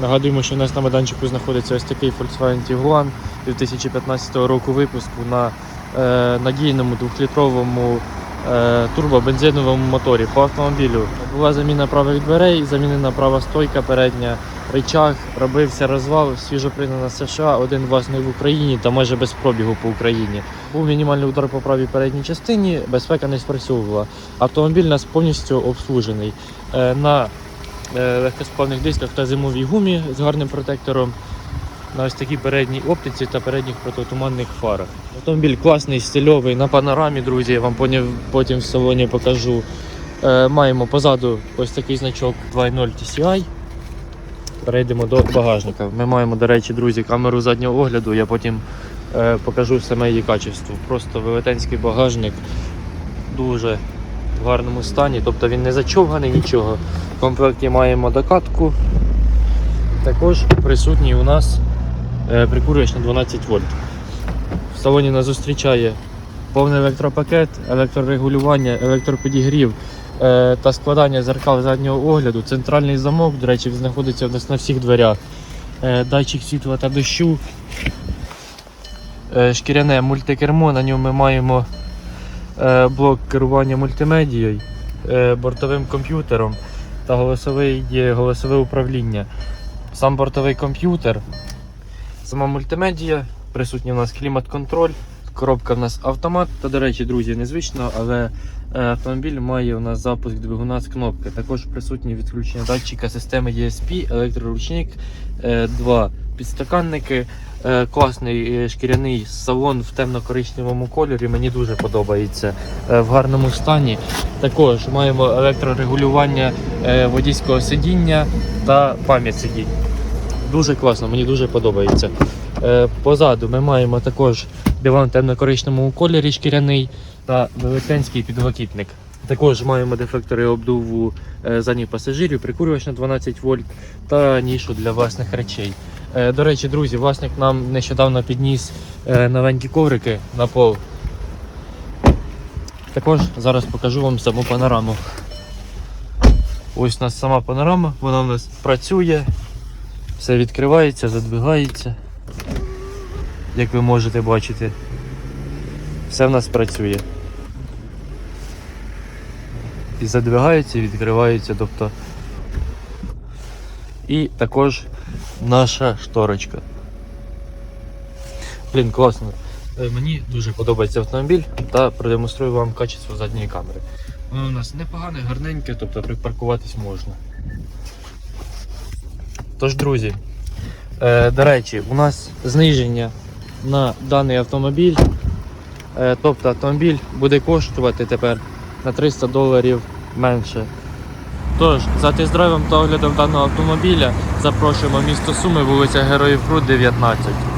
Нагадуємо, що у нас на майданчику знаходиться ось такий Volkswagen Tiguan 2015 року випуску на е, надійному двохлітровому е, турбобензиновому моторі по автомобілю. Була заміна правих дверей, замінена права стойка передня, рычаг, робився розвал, свіжопригнана з США, один власний в Україні та майже без пробігу по Україні. Був мінімальний удар по правій передній частині, безпека не спрацьовувала. Автомобіль у нас повністю обслужений. Е, на легкосплавних дисках та зимовій гумі з гарним протектором на ось такій передній оптиці та передніх протитуманних фарах. Автомобіль класний, стильовий, на панорамі, друзі, я вам потім, потім в салоні покажу. Е, маємо позаду ось такий значок 2.0 TCI. Перейдемо до багажника. Ми маємо, до речі, друзі, камеру заднього огляду, я потім е, покажу саме її качество. Просто велетенський багажник дуже в гарному стані, тобто він не зачовганий нічого. В комплекті маємо докатку. Також присутній у нас е, прикурювач на 12 вольт. В салоні нас зустрічає повний електропакет, електрорегулювання, електропідігрів е, та складання зеркал заднього огляду. Центральний замок, до речі, знаходиться у нас на всіх дверях. Е, датчик світла та дощу. Шкіряне мультикермо, на ньому ми маємо блок керування мультимедією, е, бортовим комп'ютером та голосовий, голосове управління. Сам бортовий комп'ютер, сама мультимедія, присутній у нас клімат-контроль, коробка в нас автомат. Та, до речі, друзі, незвично, але е, автомобіль має у нас запуск двигуна з кнопки. Також присутні відключення датчика системи ESP, електроручник, е, два підстаканники. Е, Класний е, шкіряний салон в темно-коричневому кольорі. Мені дуже подобається е, в гарному стані. Також маємо електрорегулювання водійського сидіння та пам'ять сидінь. Дуже класно, мені дуже подобається. Позаду ми маємо також диван в темно-коричневому кольорі шкіряний та велетенський підлокітник. Також маємо дефектори обдуву задніх пасажирів, прикурювач на 12 вольт та нішу для власних речей. Е, До речі, друзі, власник нам нещодавно підніс е, новенькі коврики на пол. Також зараз покажу вам саму панораму. Ось у нас сама панорама, вона у нас працює, все відкривається, задвигається. Як ви можете бачити, все в нас працює. І задвигається, і відкривається, тобто. І також наша шторочка. Блін, класно. Е, Мені дуже подобається автомобіль та продемонструю вам качество задньої камери. Воно у нас непогане, гарненьке, тобто припаркуватись можна. Тож, друзі, е, до речі, у нас зниження на даний автомобіль. Е, тобто автомобіль буде коштувати тепер на 300 доларів менше. Тож, за тест-драйвом та оглядом даного автомобіля запрошуємо місто Суми, вулиця Героїв Крут, 19.